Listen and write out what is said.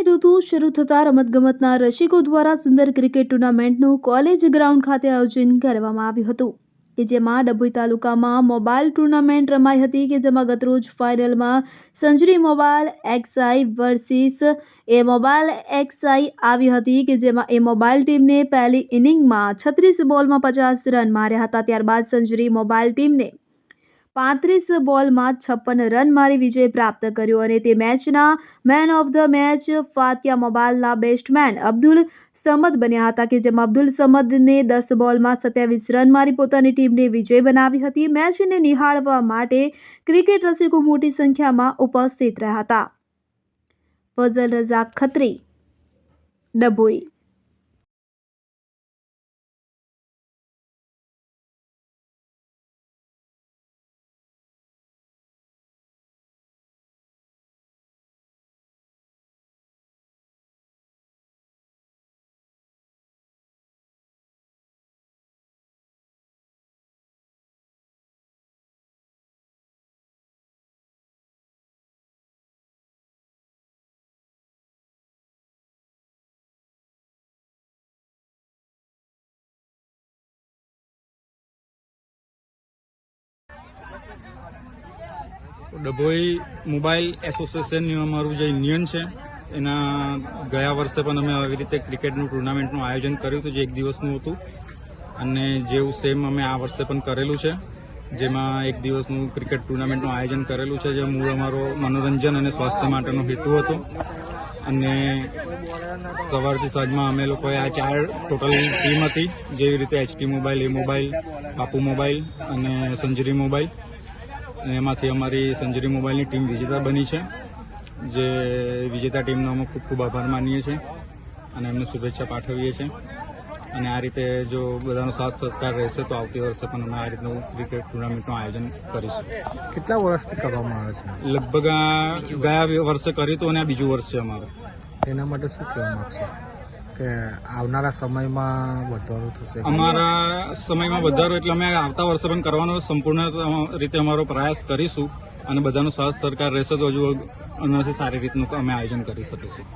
શરૂ થતાં રમતગમતના રસિકો દ્વારા સુંદર ક્રિકેટ ટુર્નામેન્ટનું કોલેજ ગ્રાઉન્ડ ખાતે આયોજન કરવામાં આવ્યું હતું, કે જેમાં ડભોઈ તાલુકામાં મોબાઈલ ટુર્નામેન્ટ રમાઈ હતી, કે જેમાં ગતરોજ ફાઇનલમાં Sanjari mobile XI versus A mobile XI આવી હતી, કે જેમાં એ મોબાઈલ ટીમને પહેલી ઇનિંગમાં છત્રીસ બોલમાં પચાસ રન માર્યા હતા. ત્યારબાદ સંજરી મોબાઈલ ટીમને પાંત્રીસ બોલમાં છપ્પન રન મારી વિજય પ્રાપ્ત કર્યો અને તે મેચના man of the match Fatiya મોબાઈલના બેસ્ટમેન અબ્દુલ સમદ બન્યા હતા કે જેમાં અબ્દુલ સમદને દસ બોલમાં સત્યાવીસ રન મારી પોતાની ટીમને વિજય બનાવી હતી. મેચને નિહાળવા માટે ક્રિકેટ રસિકો મોટી સંખ્યામાં ઉપસ્થિત રહ્યા હતા. ફઝલ રઝાક ખત્રી, ડભોઈ. ડભોઈ મોબાઈલ એસોસિએશનનું અમારું જે યુનિયન છે, એના ગયા વર્ષે પણ અમે આવી રીતે ક્રિકેટનું ટુર્નામેન્ટનું આયોજન કર્યું હતું, જે એક દિવસનું હતું. અને જેવું સેમ અમે આ વર્ષે પણ કરેલું છે, જેમાં એક દિવસનું ક્રિકેટ ટુર્નામેન્ટનું આયોજન કરેલું છે જે મૂળ અમારો મનોરંજન અને સ્વાસ્થ્ય માટેનો હેતુ હતો. અને સવારથી સાંજમાં અમે લોકોએ આ ચાર ટોટલ ટીમ હતી, જેવી રીતે HT mobile A mobile, Bapu mobile અને સંજરી મોબાઈલ. એમાંથી અમારી સંજરી મોબાઈલની ટીમ વિજેતા બની છે જે વિજેતા ટીમનો અમે ખૂબ ખૂબ આભાર માનીએ છીએ અને એમને શુભેચ્છા પાઠવીએ છીએ. અને આ રીતે જો બધાનો સાથ સહકાર રહેશે તો આવતી વર્ષે પણ અમે આ રીતનું ક્રિકેટ ટુર્નામેન્ટનું આયોજન કરીશું. કેટલા વર્ષથી કરવામાં આવે છે? લગભગ આ ગયા વર્ષે કર્યું હતું અને આ બીજું વર્ષ છે અમારું. એના માટે શું કહેવા માંગશો? કે આવનારા સમયમાં વધારો થશે? અમારા સમયમાં વધારો એટલે અમે આવતા વર્ષે પણ કરવાનો સંપૂર્ણ રીતે અમારો પ્રયાસ કરીશું અને બધાનો સાથ સરકાર રહેશે તો હજુ આનાથી સારી રીતનું અમે આયોજન કરી શકીશું.